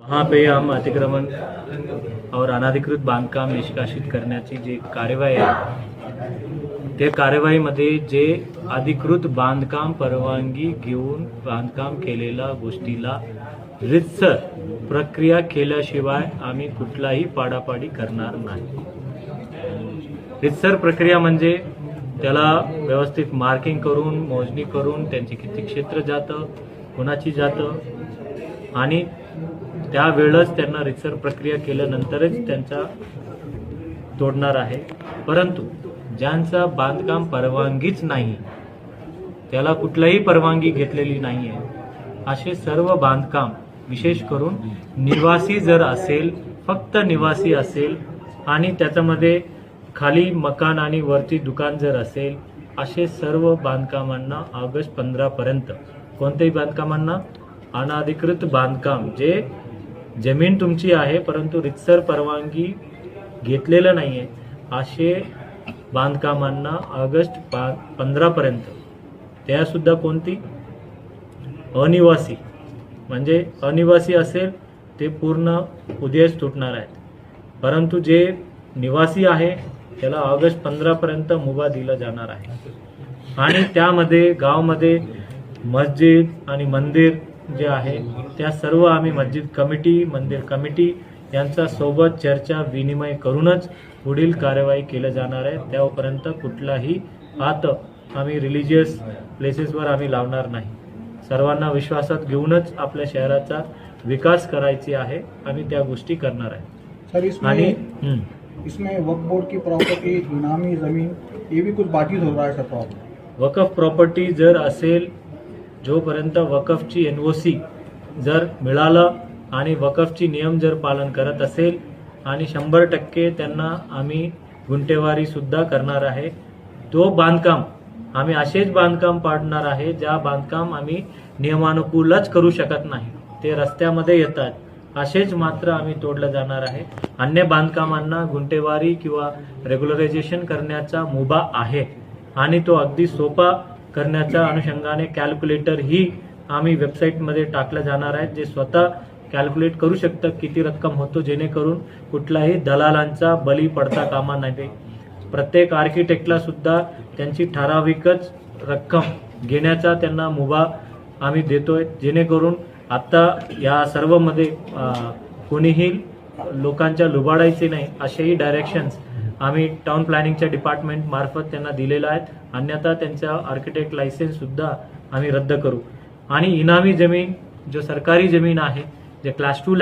वहाँ पे हम अतिक्रमण और अनधिकृत बांधकाम निष्कासित करण्याची जी कार्यवाही आहे त्या कार्यवाहीमध्ये जे अधिकृत बांधकाम परवानगी घेऊन बांधकाम केलेल्या गोष्टीला रितसर प्रक्रिया केल्याशिवाय आम्ही कुठलाही पाडापाडी करणार नाही. रितसर प्रक्रिया म्हणजे त्याला व्यवस्थित मार्किंग करून मोजणी करून त्यांची किती क्षेत्र जातं कोणाची जातं आणि त्यावेळेस त्यांना रितसर प्रक्रिया केल्यानंतरच त्यांचा तोडणार आहे. परंतु ज्यांचा बांधकाम परवानगीच नाही त्याला कुठलाही परवानगी घेतलेली नाही आहे असे सर्व बांधकाम विशेष करून निवासी जर असेल फक्त निवासी असेल आणि त्याच्यामध्ये खाली मकान आणि वरती दुकान जर असेल असे सर्व बांधकामांना ऑगस्ट पंधरापर्यंत कोणत्याही बांधकामांना अनाधिकृत बांधकाम जे जमीन तुमची आहे परंतु रितसर परवानगी घेतलेलं नाही आहे असे बांधकामांना ऑगस्ट पा पंधरापर्यंत. त्यासुद्धा कोणती? अनिवासी. म्हणजे अनिवासी असेल ते पूर्ण उद्याच तुटणार आहेत. परंतु जे निवासी आहे त्याला ऑगस्ट पंधरापर्यंत मुभा दिला जाणार आहे. आणि त्यामध्ये गावामध्ये मस्जिद आणि मंदिर जे आहे त्या सर्व आम्ही मस्जिद कमिटी मंदिर कमिटी यांचा सोबत चर्चा विनिमय करूनच पुढील कार्यवाही केल्या जाणार आहे. त्यापर्यंत कुठलाही हात आम्ही रिलिजियस प्लेसेसवर आम्ही लावणार नाही. सर्वांना विश्वासात घेऊनच आपल्या शहराचा विकास करायची आहे. आम्ही त्या गोष्टी करणार आहे. आणि इसमें हं. इसमें वक्फ बोर्ड की प्रॉपर्टी इनामी जमीन ये भी कुछ बातचीत हो रहा है सर प्रॉब्लम वकफ प्रॉपर्टी जर असेल जोपर्यंत वकफची एन ओ सी जर मिळालं आणि वकफची नियम जर पालन करत असेल आणि शंभर टक्के त्यांना आम्ही गुंटेवारीसुद्धा करणार आहे तो बांधकाम आम्ही असेच बांधकाम पाडणार आहे ज्या बांधकाम आम्ही नियमानुकूलच करू शकत नाही ते रस्त्यामध्ये येतात असेच मात्र आम्ही तोडलं जाणार आहे. अन्य बांधकामांना गुंटेवारी किंवा रेग्युलरायझेशन करण्याचा मुभा आहे आणि तो अगदी सोपा करण्याच्या अनुषंगाने कॅल्क्युलेटर ही आम्ही वेबसाईटमध्ये टाकलं जाणार आहे जे स्वतः कॅल्क्युलेट करू शकतं किती रक्कम होतो जेणेकरून कुठलाही दलालांचा बळी पडता कामा नाही प्रत्येक आर्किटेक्टला सुद्धा त्यांची ठराविकच रक्कम घेण्याचा त्यांना मुभा आम्ही देतोय जेणेकरून आता या सर्वमध्ये कोणीही लोकांच्या लुबाडायचे नाही असेही डायरेक्शन्स आम्ही टाउन प्लॅनिंगच्या डिपार्टमेंट मार्फत त्यांना दिलेला आहेत. अन्यथा त्यांचा आर्किटेक्ट लायसन्स सुद्धा आम्ही रद्द करू. आणि इनामी जमीन जो सरकारी जमीन आहे जे क्लास टू